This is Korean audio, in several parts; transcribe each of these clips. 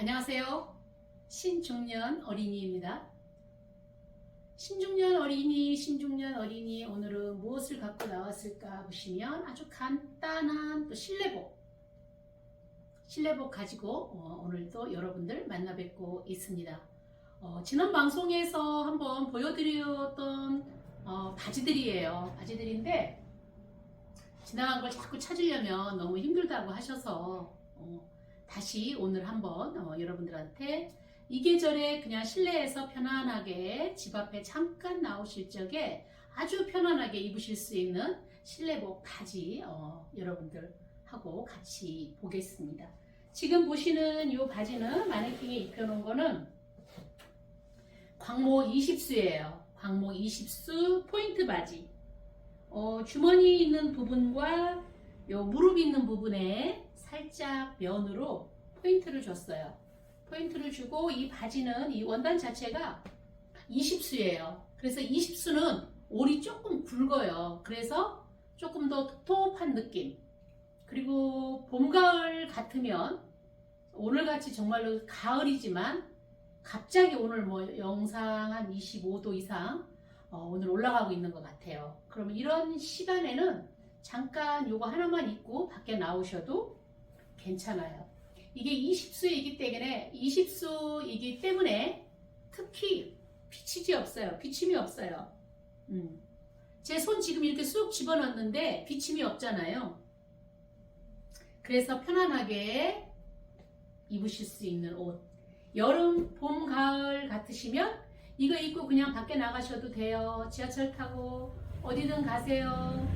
안녕하세요. 신중년 어린이입니다. 신중년 어린이, 신중년 어린이 오늘은 무엇을 갖고 나왔을까 보시면 아주 간단한 또 실내복, 실내복 가지고 어, 오늘도 여러분들 만나 뵙고 있습니다. 어, 지난 방송에서 한번 보여드렸던 어, 바지들이에요. 바지들인데 지나간 걸 자꾸 찾으려면 너무 힘들다고 하셔서 어, 다시 오늘 한번 어, 여러분들한테 이 계절에 그냥 실내에서 편안하게 집 앞에 잠깐 나오실 적에 아주 편안하게 입으실 수 있는 실내복 바지 어, 여러분들 하고 같이 보겠습니다. 지금 보시는 이 바지는 마네킹에 입혀놓은 거는 광목 20수예요. 광목 20수 포인트 바지. 어, 주머니 있는 부분과 요 무릎 있는 부분에 살짝 면으로 포인트를 줬어요. 포인트를 주고 이 바지는 이 원단 자체가 20수예요. 그래서 20수는 올이 조금 굵어요. 그래서 조금 더 텁텁한 느낌. 그리고 봄, 가을 같으면 오늘같이 정말로 가을이지만 갑자기 오늘 뭐 영상 한 25도 이상 어, 오늘 올라가고 있는 것 같아요. 그러면 이런 시간에는 잠깐 요거 하나만 입고 밖에 나오셔도 괜찮아요. 이게 20수이기 때문에 20수이기 때문에 특히 비치지 없어요. 비침이 없어요. 음. 제 손 지금 이렇게 쑥 집어넣었는데 비침이 없잖아요. 그래서 편안하게 입으실 수 있는 옷. 여름, 봄, 가을 같으시면 이거 입고 그냥 밖에 나가셔도 돼요. 지하철 타고 어디든 가세요.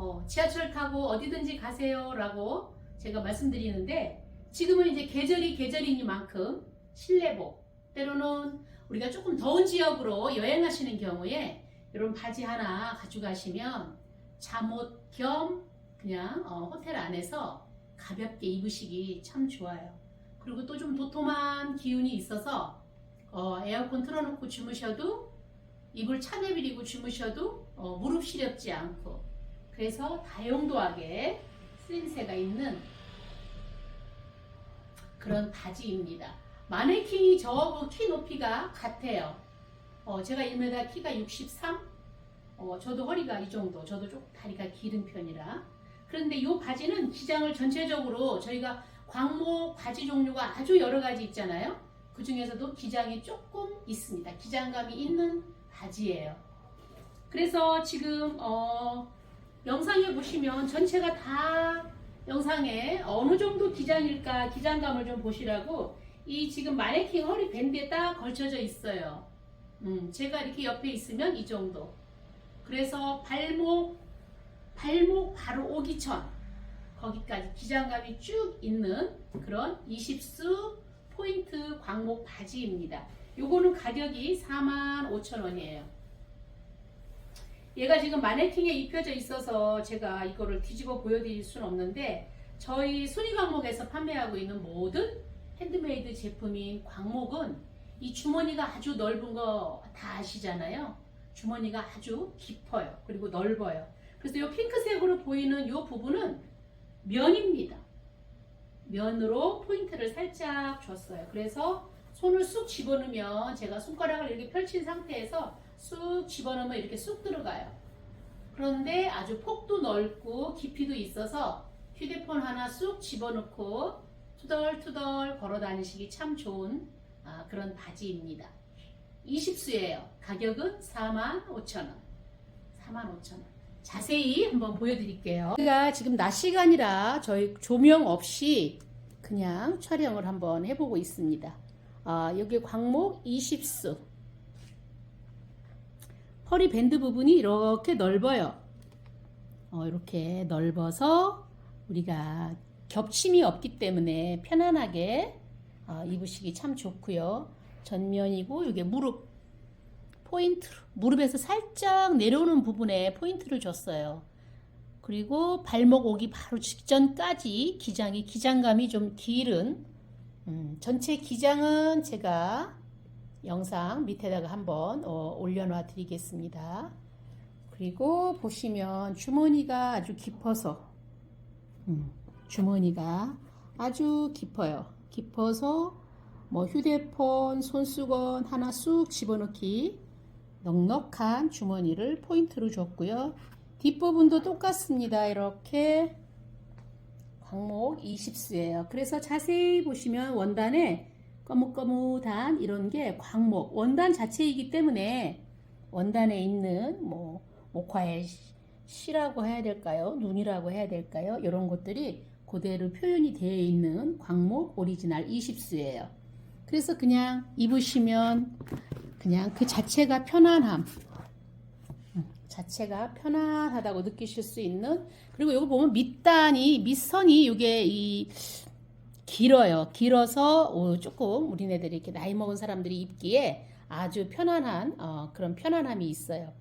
어, 지하철 타고 어디든지 가세요. 라고 제가 말씀드리는데 지금은 이제 계절이 계절이니만큼 실내복 때로는 우리가 조금 더운 지역으로 여행하시는 경우에 이런 바지 하나 가져가시면 잠옷 겸 그냥 어, 호텔 안에서 가볍게 입으시기 참 좋아요. 그리고 또 좀 도톰한 기운이 있어서 어, 에어컨 틀어놓고 주무셔도 이불 차내비리고 주무셔도 어, 무릎 시렵지 않고 그래서 다용도하게 쓰임새가 있는 그런 바지입니다. 마네킹이 저하고 키 높이가 같아요. 어, 제가 1m 키가 63, 어, 저도 허리가 이 정도, 저도 좀 다리가 길은 편이라. 그런데 이 바지는 기장을 전체적으로 저희가 광목 바지 종류가 아주 여러 가지 있잖아요. 그 중에서도 기장이 조금 있습니다. 기장감이 있는 바지예요. 그래서 지금 어, 영상에 보시면 전체가 다 영상에 어느 정도 기장일까 기장감을 좀 보시라고 이 지금 마네킹 허리 밴드에 딱 걸쳐져 있어요. 음, 제가 이렇게 옆에 있으면 이 정도. 그래서 발목 발목 바로 오기 전 거기까지 기장감이 쭉 있는 그런 20수 포인트 광목 바지입니다. 요거는 가격이 45,000원이에요. 얘가 지금 마네킹에 입혀져 있어서 제가 이거를 뒤집어 보여드릴 수는 없는데 저희 순위 광목에서 판매하고 있는 모든 핸드메이드 제품인 광목은 이 주머니가 아주 넓은 거 다 아시잖아요. 주머니가 아주 깊어요. 그리고 넓어요. 그래서 이 핑크색으로 보이는 이 부분은 면입니다. 면으로 포인트를 살짝 줬어요. 그래서 손을 쑥 집어넣으면 제가 손가락을 이렇게 펼친 상태에서 쑥 집어넣으면 이렇게 쑥 들어가요. 그런데 아주 폭도 넓고 깊이도 있어서 휴대폰 하나 쑥 집어넣고 투덜투덜 걸어 다니시기 참 좋은 아, 그런 바지입니다. 20수예요. 가격은 45,000원. 45,000원. 자세히 한번 보여드릴게요. 제가 지금 낮 시간이라 저희 조명 없이 그냥 촬영을 한번 해보고 있습니다. 아, 여기 광목 20수. 허리 밴드 부분이 이렇게 넓어요. 어, 이렇게 넓어서 우리가 겹침이 없기 때문에 편안하게 어, 입으시기 참 좋고요. 전면이고 이게 무릎 포인트로 무릎에서 살짝 내려오는 부분에 포인트를 줬어요. 그리고 발목 오기 바로 직전까지 기장이 기장감이 좀 길은 음, 전체 기장은 제가 영상 밑에다가 한번 어, 올려놔 드리겠습니다. 그리고 보시면 주머니가 아주 깊어서 음, 주머니가 아주 깊어요. 깊어서 뭐 휴대폰, 손수건 하나 쑥 집어넣기 넉넉한 주머니를 포인트로 줬고요. 뒷부분도 똑같습니다. 이렇게 광목 20수예요. 그래서 자세히 보시면 원단에 거뭇거뭇한 이런 게 광목 원단 자체이기 때문에 원단에 있는 뭐 목화의 시라고 해야 될까요? 눈이라고 해야 될까요? 이런 것들이 그대로 표현이 되어 있는 광목 오리지널 20수예요. 그래서 그냥 입으시면 그냥 그 자체가 편안함 음, 자체가 편안하다고 느끼실 수 있는 그리고 이거 보면 밑단이 밑선이 이게 이 길어요. 길어서 어, 조금 우리네들이 이렇게 나이 먹은 사람들이 입기에 아주 편안한 어, 그런 편안함이 있어요.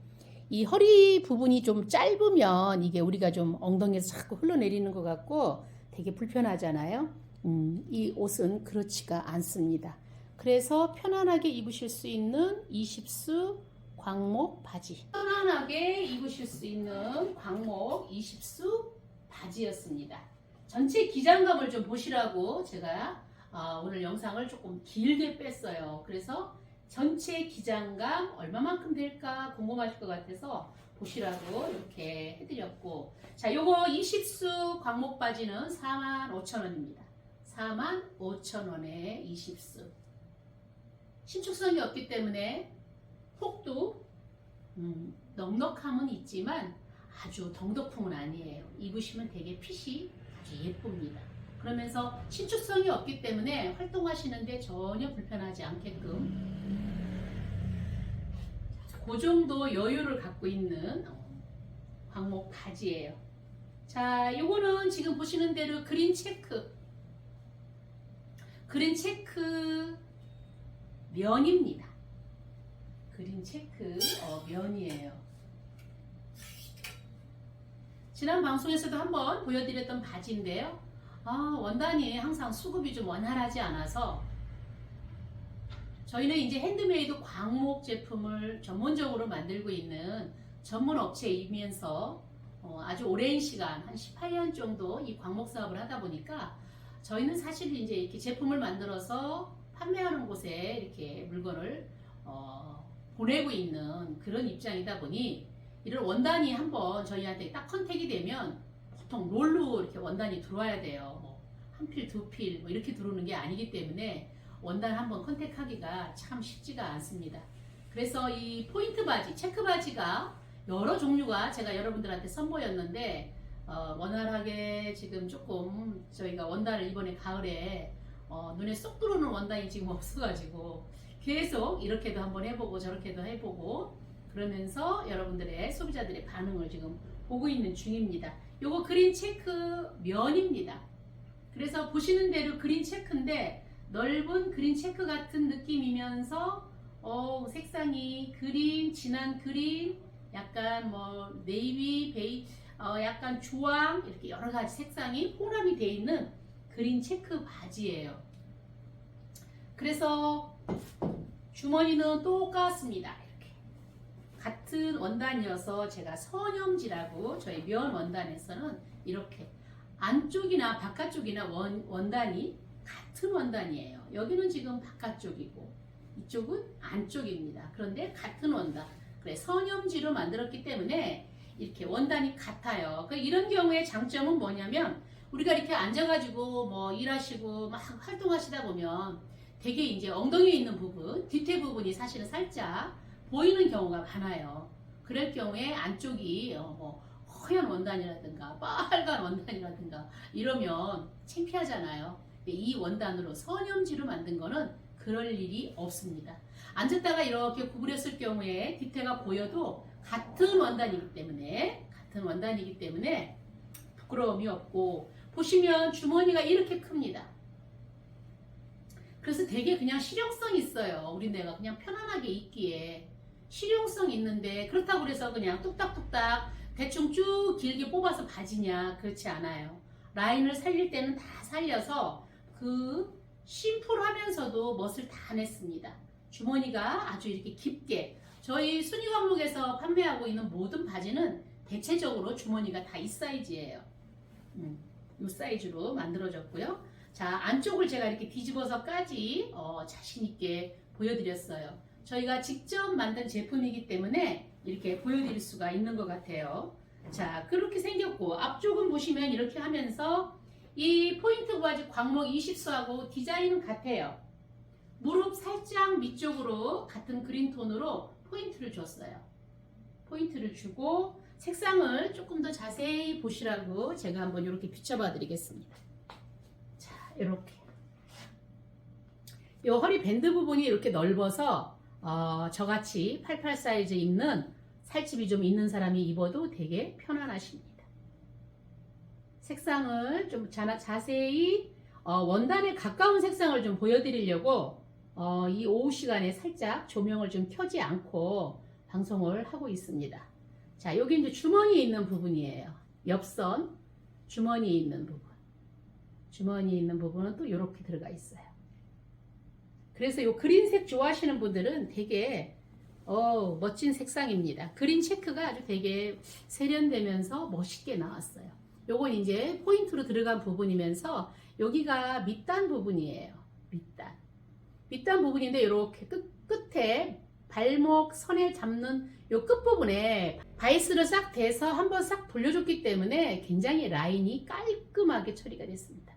이 허리 부분이 좀 짧으면 이게 우리가 좀 엉덩이에서 자꾸 흘러내리는 것 같고 되게 불편하잖아요. 음, 이 옷은 그렇지가 않습니다. 그래서 편안하게 입으실 수 있는 20수 광목 바지. 편안하게 입으실 수 있는 광목 20수 바지였습니다. 전체 기장감을 좀 보시라고 제가 어, 오늘 영상을 조금 길게 뺐어요. 그래서 전체 기장감 얼마만큼 될까 궁금하실 것 같아서 보시라고 이렇게 해드렸고 자 요거 20수 광목 바지는 45,000원입니다. 45,000원에 20수 신축성이 없기 때문에 폭도 음, 넉넉함은 있지만 아주 덩덕풍은 아니에요. 입으시면 되게 핏이 예쁩니다. 그러면서 신축성이 없기 때문에 활동하시는데 전혀 불편하지 않게끔 그 정도 여유를 갖고 있는 광목 바지예요. 자, 요거는 지금 보시는 대로 그린 체크. 그린 체크 면입니다. 그린 체크 어, 면이에요. 지난 방송에서도 한번 보여드렸던 바지인데요. 아, 원단이 항상 수급이 좀 원활하지 않아서 저희는 이제 핸드메이드 광목 제품을 전문적으로 만들고 있는 전문 업체이면서 어, 아주 오랜 시간 한 18년 정도 이 광목 사업을 하다 보니까 저희는 사실 이제 이렇게 제품을 만들어서 판매하는 곳에 이렇게 물건을 어, 보내고 있는 그런 입장이다 보니 이런 원단이 한번 저희한테 딱 컨택이 되면 보통 롤로 이렇게 원단이 들어와야 돼요. 뭐 한 필, 두 필, 뭐 이렇게 들어오는 게 아니기 때문에 원단 한번 컨택하기가 참 쉽지가 않습니다. 그래서 이 포인트 바지, 체크 바지가 여러 종류가 제가 여러분들한테 선보였는데 어, 원활하게 지금 조금 저희가 원단을 이번에 가을에 어, 눈에 쏙 들어오는 원단이 지금 없어가지고 계속 이렇게도 한번 해보고 저렇게도 해보고 그러면서 여러분들의 소비자들의 반응을 지금 보고 있는 중입니다. 요거 그린 체크 면입니다. 그래서 보시는 대로 그린 체크인데 넓은 그린 체크 같은 느낌이면서 어, 색상이 그린, 진한 그린, 약간 뭐 네이비, 베이, 어, 약간 주황 이렇게 여러 가지 색상이 혼합이 되어 있는 그린 체크 바지예요. 그래서 주머니는 똑같습니다. 같은 원단이어서 제가 선염지라고 저희 면 원단에서는 이렇게 안쪽이나 바깥쪽이나 원, 원단이 같은 원단이에요. 여기는 지금 바깥쪽이고 이쪽은 안쪽입니다. 그런데 같은 원단. 그래 선염지로 만들었기 때문에 이렇게 원단이 같아요. 그 이런 경우에 장점은 뭐냐면 우리가 이렇게 앉아가지고 뭐 일하시고 막 활동하시다 보면 되게 이제 엉덩이에 있는 부분, 뒤태 부분이 사실은 살짝 보이는 경우가 많아요. 그럴 경우에 안쪽이 어, 뭐 허연 원단이라든가 빨간 원단이라든가 이러면 창피하잖아요. 이 원단으로 선염지로 만든 거는 그럴 일이 없습니다. 앉았다가 이렇게 구부렸을 경우에 뒤태가 보여도 같은 원단이기 때문에 같은 원단이기 때문에 부끄러움이 없고 보시면 주머니가 이렇게 큽니다. 그래서 되게 그냥 실용성 있어요. 우리 내가 그냥 편안하게 입기에 실용성 있는데 그렇다고 그래서 그냥 뚝딱뚝딱 대충 쭉 길게 뽑아서 바지냐 그렇지 않아요. 라인을 살릴 때는 다 살려서 그 심플하면서도 멋을 다 냈습니다. 주머니가 아주 이렇게 깊게 저희 순위 과목에서 판매하고 있는 모든 바지는 대체적으로 주머니가 다 이 사이즈예요. 음, 이 사이즈로 만들어졌고요. 자, 안쪽을 제가 이렇게 뒤집어서까지 어, 자신 있게 보여드렸어요. 저희가 직접 만든 제품이기 때문에 이렇게 보여드릴 수가 있는 것 같아요. 자, 그렇게 생겼고, 앞쪽은 보시면 이렇게 하면서 이 포인트 바지 광목 20수하고 디자인은 같아요. 무릎 살짝 밑쪽으로 같은 그린 톤으로 포인트를 줬어요. 포인트를 주고 색상을 조금 더 자세히 보시라고 제가 한번 이렇게 비춰봐 드리겠습니다. 자, 이렇게. 이 허리 밴드 부분이 이렇게 넓어서 어, 저같이 88 사이즈 입는 살집이 좀 있는 사람이 입어도 되게 편안하십니다. 색상을 좀 자, 자세히 어, 원단에 가까운 색상을 좀 보여드리려고 어, 이 오후 시간에 살짝 조명을 좀 켜지 않고 방송을 하고 있습니다. 자, 여기 이제 주머니 있는 부분이에요. 옆선 주머니 있는 부분. 주머니 있는 부분은 또 이렇게 들어가 있어요. 그래서 이 그린색 좋아하시는 분들은 되게 어, 멋진 색상입니다. 그린 체크가 아주 되게 세련되면서 멋있게 나왔어요. 요건 이제 포인트로 들어간 부분이면서 여기가 밑단 부분이에요. 밑단. 밑단 부분인데 이렇게 끝, 끝에 발목 선에 잡는 요 끝부분에 바이스를 싹 대서 한번 싹 돌려줬기 때문에 굉장히 라인이 깔끔하게 처리가 됐습니다.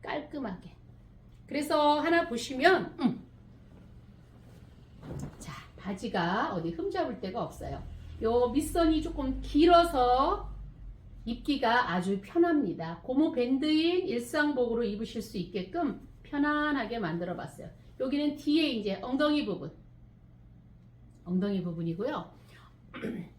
깔끔하게. 그래서 하나 보시면 음. 자 바지가 어디 흠잡을 데가 없어요. 요 밑선이 조금 길어서 입기가 아주 편합니다. 고무 밴드인 일상복으로 입으실 수 있게끔 편안하게 만들어 봤어요. 여기는 뒤에 이제 엉덩이 부분. 엉덩이 부분이고요.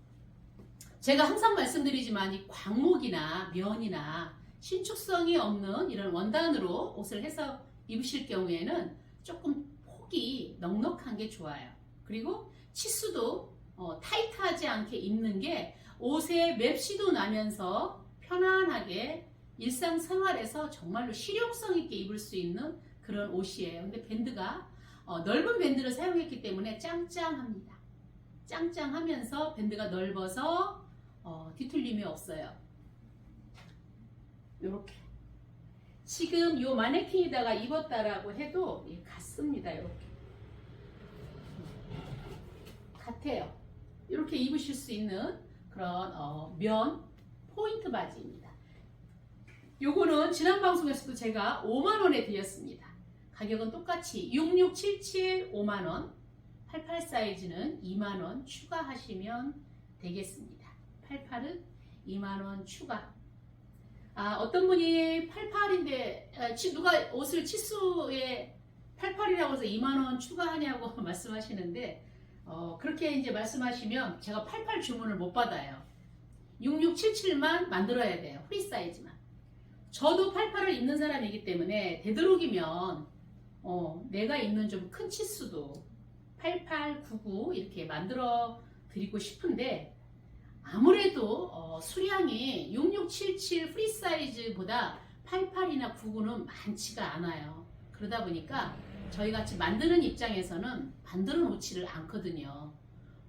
제가 항상 말씀드리지만 이 광목이나 면이나 신축성이 없는 이런 원단으로 옷을 해서 입으실 경우에는 조금 폭이 넉넉한 게 좋아요. 그리고 치수도 어, 타이트하지 않게 입는 게 옷에 맵시도 나면서 편안하게 일상생활에서 정말로 실용성 있게 입을 수 있는 그런 옷이에요. 근데 밴드가 어, 넓은 밴드를 사용했기 때문에 짱짱합니다. 짱짱하면서 밴드가 넓어서 어, 뒤틀림이 없어요. 이렇게 지금 요 마네킹에다가 입었다라고 해도 예, 같습니다. 이렇게 같아요. 이렇게 입으실 수 있는 그런 어, 면 포인트 바지입니다. 요거는 지난 방송에서도 제가 5만원에 드렸습니다. 가격은 똑같이 6677 5만원 88 사이즈는 2만원 추가하시면 되겠습니다. 88은 2만원 추가 아, 어떤 분이 88인데 누가 옷을 치수에 88이라고 해서 2만 원 추가하냐고 말씀하시는데 어, 그렇게 이제 말씀하시면 제가 88 주문을 못 받아요. 6677만 만들어야 돼요. 프리 사이즈만. 저도 88을 입는 사람이기 때문에 되도록이면 어, 내가 입는 좀 큰 치수도 88, 99 이렇게 만들어 드리고 싶은데 아무래도 어, 수량이 6677 프리 사이즈보다 88이나 99는 많지가 않아요. 그러다 보니까 저희 같이 만드는 입장에서는 만들어 놓지를 않거든요.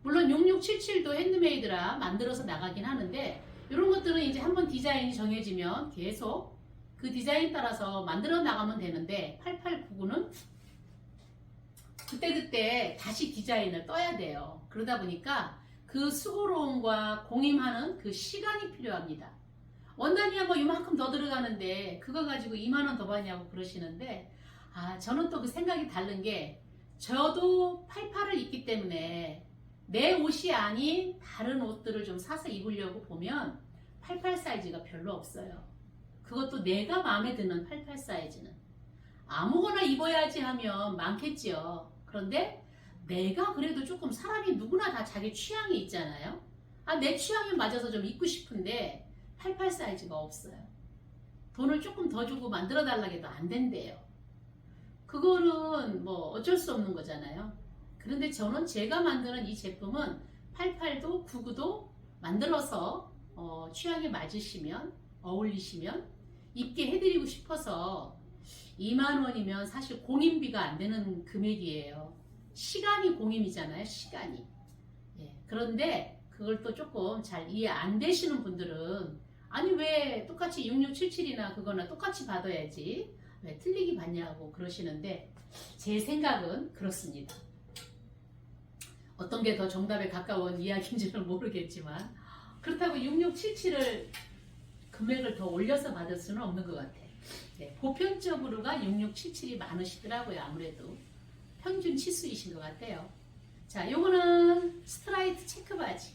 물론 6677도 핸드메이드라 만들어서 나가긴 하는데 이런 것들은 이제 한번 디자인이 정해지면 계속 그 디자인 따라서 만들어 나가면 되는데 8899는 그때그때 다시 디자인을 떠야 돼요. 그러다 보니까 그 수고로움과 공임하는 그 시간이 필요합니다. 원단이야 뭐 이만큼 더 들어가는데 그거 가지고 2만원 더 받냐고 그러시는데 아 저는 또 그 생각이 다른 게 저도 88을 입기 때문에 내 옷이 아닌 다른 옷들을 좀 사서 입으려고 보면 88 사이즈가 별로 없어요. 그것도 내가 마음에 드는 88 사이즈는 아무거나 입어야지 하면 많겠지요. 그런데 내가 그래도 조금 사람이 누구나 다 자기 취향이 있잖아요. 아, 내 취향에 맞아서 좀 입고 싶은데 88 사이즈가 없어요. 돈을 조금 더 주고 만들어 달라고 해도 안 된대요. 그거는 뭐 어쩔 수 없는 거잖아요. 그런데 저는 제가 만드는 이 제품은 88도 99도 만들어서 어, 취향에 맞으시면 어울리시면 입게 해드리고 싶어서 2만 원이면 사실 공임비가 안 되는 금액이에요. 시간이 공임이잖아요. 시간이. 예, 그런데 그걸 또 조금 잘 이해 안 되시는 분들은 아니 왜 똑같이 6677이나 그거나 똑같이 받아야지 왜 틀리기 봤냐고 그러시는데 제 생각은 그렇습니다. 어떤 게 더 정답에 가까운 이야기인지는 모르겠지만 그렇다고 6677을 금액을 더 올려서 받을 수는 없는 것 같아. 네, 보편적으로가 6677이 많으시더라고요. 아무래도 평균 치수이신 것 같아요. 자, 요거는 스트라이트 체크 바지.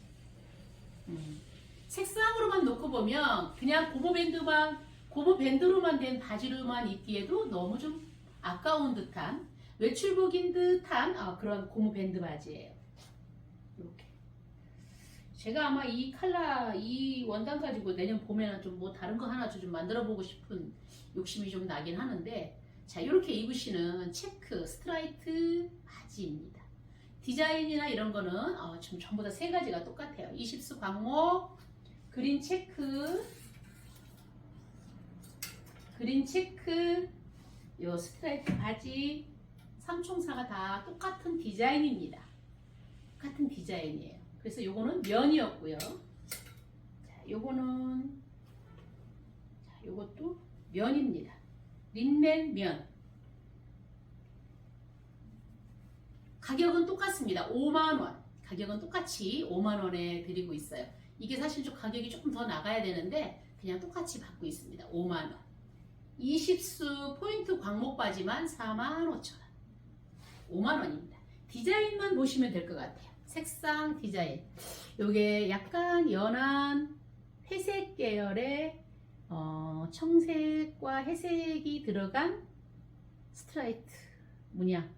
음, 색상으로만 놓고 보면 그냥 고무 밴드만 고무 밴드로만 된 바지로만 입기에도 너무 좀 아까운 듯한 외출복인 듯한 아, 그런 고무 밴드 바지예요. 이렇게. 제가 아마 이 칼라 이 원단 가지고 내년 봄에는 좀 뭐 다른 거 하나 좀 만들어 보고 싶은 욕심이 좀 나긴 하는데 자 이렇게 입으시는 체크 스트라이트 바지입니다. 디자인이나 이런 거는 어, 지금 전부 다 세 가지가 똑같아요. 20수 광목, 그린 체크, 그린 체크, 요 스트라이프 바지, 삼총사가 다 똑같은 디자인입니다. 똑같은 디자인이에요. 그래서 요거는 면이었고요. 자, 요거는 자, 요것도 면입니다. 린넨 면. 가격은 똑같습니다. 5만원. 가격은 똑같이 5만원에 드리고 있어요. 이게 사실 좀 가격이 조금 더 나가야 되는데 그냥 똑같이 받고 있습니다. 5만원. 20수 포인트 광목 바지만 4만 5천원. 5만원입니다. 디자인만 보시면 될 것 같아요. 색상 디자인. 요게 약간 연한 회색 계열의 어, 청색과 회색이 들어간 스트라이트 문양.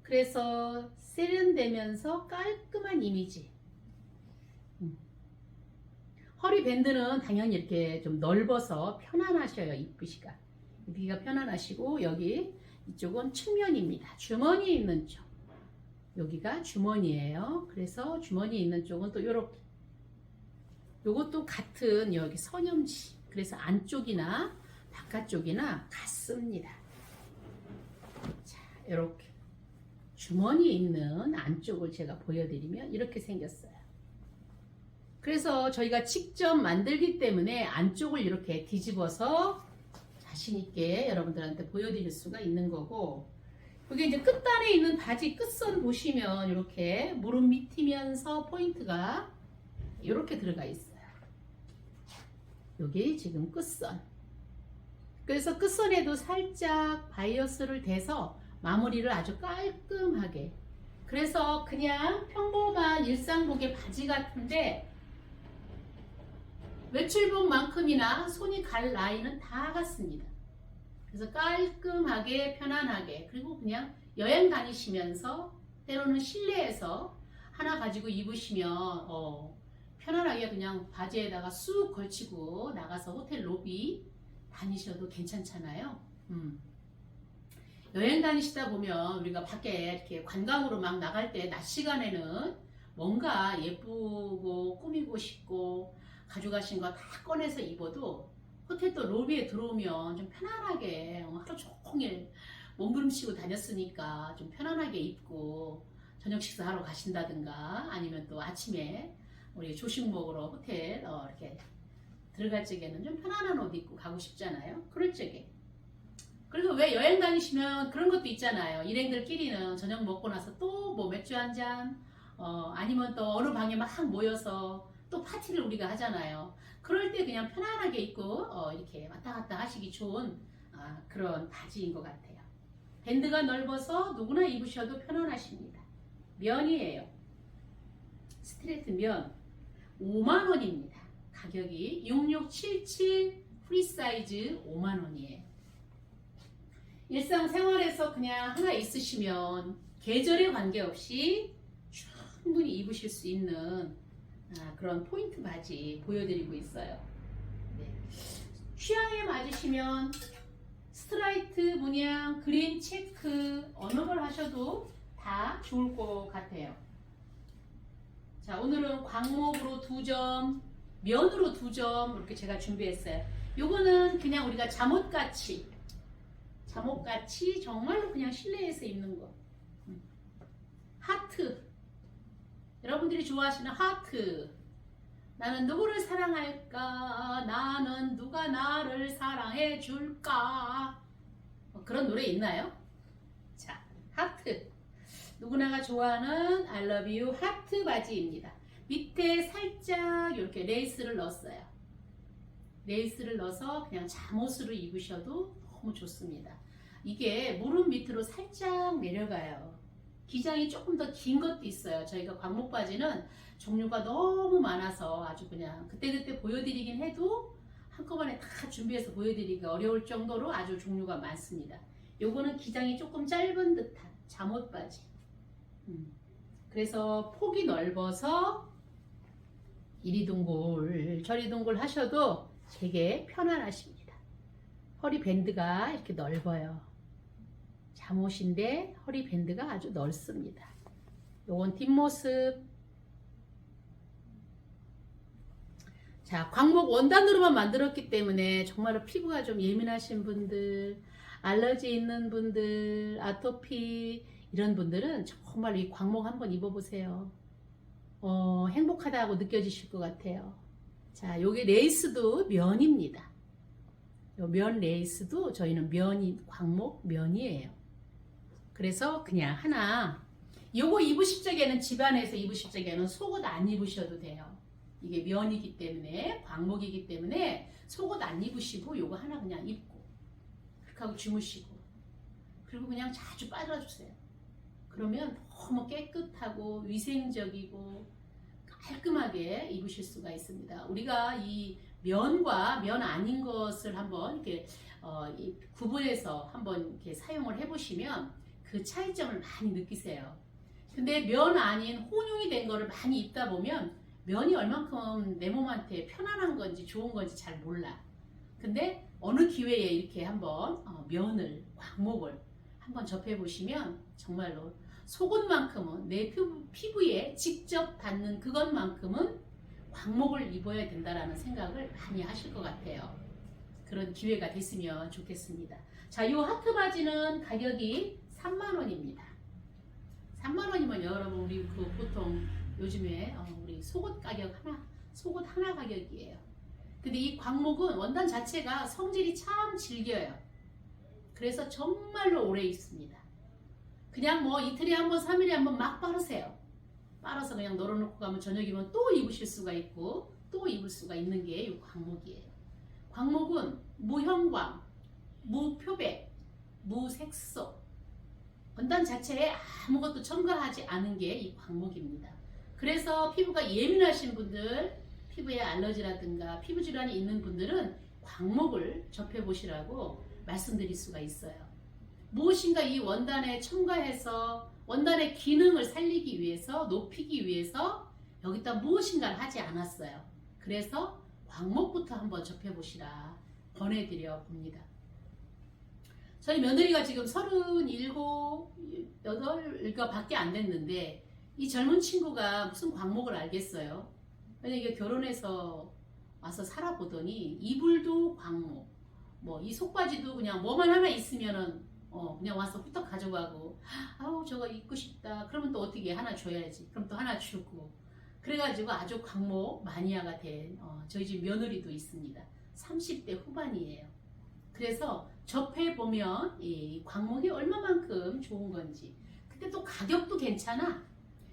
그래서 세련되면서 깔끔한 이미지. 음. 허리 밴드는 당연히 이렇게 좀 넓어서 편안하셔요. 입으시가. 입기가 편안하시고 여기 이쪽은 측면입니다. 주머니 있는 쪽. 여기가 주머니예요. 그래서 주머니 있는 쪽은 또 이렇게. 요것도 같은 여기 선염지. 그래서 안쪽이나 바깥쪽이나 같습니다. 자, 이렇게. 주머니 있는 안쪽을 제가 보여드리면 이렇게 생겼어요. 그래서 저희가 직접 만들기 때문에 안쪽을 이렇게 뒤집어서 자신있게 여러분들한테 보여드릴 수가 있는 거고 여기 이제 끝단에 있는 바지 끝선 보시면 이렇게 무릎 밑이면서 포인트가 이렇게 들어가 있어요. 여기 지금 끝선. 그래서 끝선에도 살짝 바이어스를 대서 마무리를 아주 깔끔하게. 그래서 그냥 평범한 일상복의 바지 같은데 외출복만큼이나 손이 갈 라인은 다 같습니다. 그래서 깔끔하게 편안하게 그리고 그냥 여행 다니시면서 때로는 실내에서 하나 가지고 입으시면 어, 편안하게 그냥 바지에다가 쑥 걸치고 나가서 호텔 로비 다니셔도 괜찮잖아요. 음. 여행 다니시다 보면 우리가 밖에 이렇게 관광으로 막 나갈 때 낮 시간에는 뭔가 예쁘고 꾸미고 싶고 가져가신 거 다 꺼내서 입어도 호텔 또 로비에 들어오면 좀 편안하게 어, 하루 종일 몸부림치고 다녔으니까 좀 편안하게 입고 저녁 식사하러 가신다든가 아니면 또 아침에 우리 조식 먹으러 호텔 어, 이렇게 들어갈 적에는 좀 편안한 옷 입고 가고 싶잖아요. 그럴 적에. 그래서 왜 여행 다니시면 그런 것도 있잖아요. 일행들끼리는 저녁 먹고 나서 또 뭐 맥주 한 잔, 어, 아니면 또 어느 방에 막 모여서 또 파티를 우리가 하잖아요. 그럴 때 그냥 편안하게 입고 어, 이렇게 왔다 갔다 하시기 좋은 아, 그런 바지인 것 같아요. 밴드가 넓어서 누구나 입으셔도 편안하십니다. 면이에요. 스트레이트 면 5만원입니다. 가격이 6677 프리 사이즈 5만원이에요. 일상생활에서 그냥 하나 있으시면 계절에 관계없이 충분히 입으실 수 있는 아, 그런 포인트 바지 보여드리고 있어요. 네. 취향에 맞으시면 스트라이트 문양, 그린 체크 어느 걸 하셔도 다 좋을 것 같아요. 자 오늘은 광목으로 두 점, 면으로 두 점 이렇게 제가 준비했어요. 요거는 그냥 우리가 잠옷같이 잠옷같이 정말로 그냥 실내에서 입는 거. 음. 하트. 여러분들이 좋아하시는 하트. 나는 누구를 사랑할까? 나는 누가 나를 사랑해 줄까? 그런 노래 있나요? 자, 하트. 누구나가 좋아하는 I love you 하트 바지입니다. 밑에 살짝 이렇게 레이스를 넣었어요. 레이스를 넣어서 그냥 잠옷으로 입으셔도 너무 좋습니다. 이게 무릎 밑으로 살짝 내려가요. 기장이 조금 더 긴 것도 있어요. 저희가 광목 바지는 종류가 너무 많아서 아주 그냥 그때그때 보여드리긴 해도 한꺼번에 다 준비해서 보여드리기가 어려울 정도로 아주 종류가 많습니다. 요거는 기장이 조금 짧은 듯한 잠옷 바지. 음. 그래서 폭이 넓어서 이리둥골 저리둥골 하셔도 되게 편안하십니다. 허리 밴드가 이렇게 넓어요. 잠옷인데 허리 밴드가 아주 넓습니다. 요건 뒷모습. 자, 광목 원단으로만 만들었기 때문에 정말로 피부가 좀 예민하신 분들, 알러지 있는 분들, 아토피 이런 분들은 정말 이 광목 한번 입어보세요. 어, 행복하다고 느껴지실 것 같아요. 자, 요게 레이스도 면입니다. 요면 레이스도 저희는 면이 광목 면이에요. 그래서 그냥 하나 요거 입으실 적에는 집안에서 입으실 적에는 속옷 안 입으셔도 돼요. 이게 면이기 때문에 광목이기 때문에 속옷 안 입으시고 요거 하나 그냥 입고 그렇게 하고 주무시고 그리고 그냥 자주 빨아주세요. 그러면 너무 깨끗하고 위생적이고 깔끔하게 입으실 수가 있습니다. 우리가 이 면과 면 아닌 것을 한번 이렇게 어, 이 구분해서 한번 이렇게 사용을 해보시면 그 차이점을 많이 느끼세요. 근데 면 아닌 혼용이 된 거를 많이 입다 보면 면이 얼만큼 내 몸한테 편안한 건지 좋은 건지 잘 몰라. 근데 어느 기회에 이렇게 한번 어, 면을 광목을 한번 접해 보시면 정말로 속옷만큼은 내 피부, 피부 에 직접 닿는 그것만큼은 광목을 입어야 된다라는 생각을 많이 하실 것 같아요. 그런 기회가 됐으면 좋겠습니다. 자, 이 하트 바지는 가격이 3만 원입니다. 3만 원이면 여러분 우리 그 보통 요즘에 어, 우리 속옷 가격 하나 속옷 하나 가격이에요. 근데 이 광목은 원단 자체가 성질이 참 질겨요. 그래서 정말로 오래 입습니다. 그냥 뭐 이틀에 한 번, 3일에 한 번 막 빠르세요. 빨아서 그냥 널어놓고 가면 저녁이면 또 입으실 수가 있고 또 입을 수가 있는 게 이 광목이에요. 광목은 무형광, 무표백, 무색소 원단 자체에 아무것도 첨가하지 않은 게 이 광목입니다. 그래서 피부가 예민하신 분들, 피부에 알러지라든가 피부 질환이 있는 분들은 광목을 접해 보시라고 말씀드릴 수가 있어요. 무엇인가 이 원단에 첨가해서 원단의 기능을 살리기 위해서 높이기 위해서 여기다 무엇인가를 하지 않았어요. 그래서 광목부터 한번 접해 보시라 권해드려 봅니다. 저희 며느리가 지금 37, 8가 밖에 안 됐는데 이 젊은 친구가 무슨 광목을 알겠어요? 왜냐 이게 결혼해서 와서 살아보더니 이불도 광목, 뭐 이 속바지도 그냥 뭐만 하나 있으면은 어 그냥 와서 후딱 가져가고 아우 저거 입고 싶다. 그러면 또 어떻게 하나 줘야지. 그럼 또 하나 주고 그래가지고 아주 광목 마니아가 된 어, 저희 집 며느리도 있습니다. 30대 후반이에요. 그래서 접해 보면 이 광목이 얼마만큼 좋은 건지. 근데 또 가격도 괜찮아.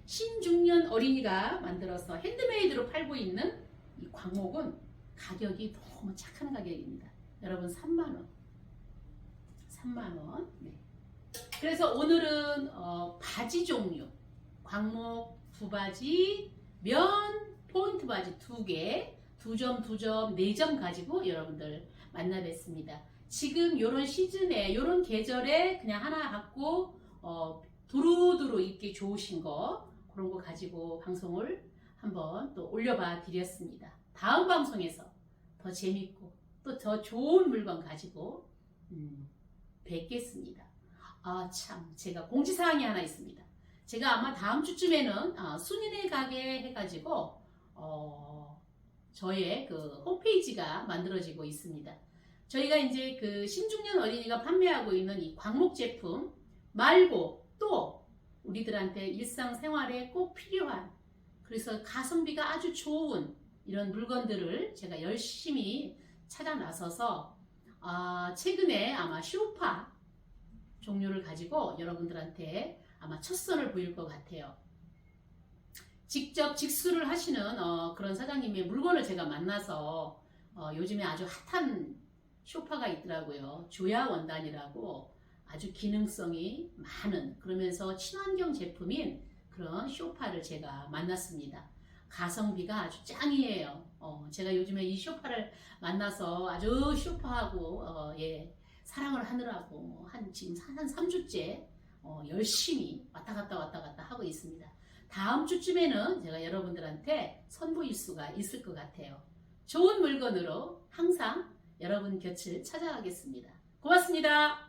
신중년 어린이가 만들어서 핸드메이드로 팔고 있는 이 광목은 가격이 너무 착한 가격입니다. 여러분 3만 원. 3만 원. 네. 그래서 오늘은 어, 바지 종류, 광목 두 바지, 면 포인트 바지 두 개, 두 점, 두 점, 네 점 가지고 여러분들 만나 뵙습니다. 지금 이런 시즌에, 이런 계절에 그냥 하나 갖고 어, 두루두루 입기 좋으신 거 그런 거 가지고 방송을 한번 또 올려봐 드렸습니다. 다음 방송에서 더 재밌고 또 더 좋은 물건 가지고 음, 뵙겠습니다. 아, 참, 제가 공지사항이 하나 있습니다. 제가 아마 다음 주쯤에는 아, 순인의 가게 해가지고, 어, 저의 그 홈페이지가 만들어지고 있습니다. 저희가 이제 그 신중년 어린이가 판매하고 있는 이 광목 제품 말고 또 우리들한테 일상생활에 꼭 필요한 그래서 가성비가 아주 좋은 이런 물건들을 제가 열심히 찾아 나서서 아, 최근에 아마 쇼파 종류를 가지고 여러분들한테 아마 첫 선을 보일 것 같아요. 직접 직수를 하시는 어, 그런 사장님의 물건을 제가 만나서 어, 요즘에 아주 핫한 쇼파가 있더라고요. 조야 원단이라고 아주 기능성이 많은 그러면서 친환경 제품인 그런 쇼파를 제가 만났습니다. 가성비가 아주 짱이에요. 어, 제가 요즘에 이 쇼파를 만나서 아주 쇼파하고 어, 예, 사랑을 하느라고 뭐한 지금 한 3주째 어, 열심히 왔다 갔다 왔다 갔다 하고 있습니다. 다음 주쯤에는 제가 여러분들한테 선보일 수가 있을 것 같아요. 좋은 물건으로 항상 여러분 곁을 찾아가겠습니다. 고맙습니다.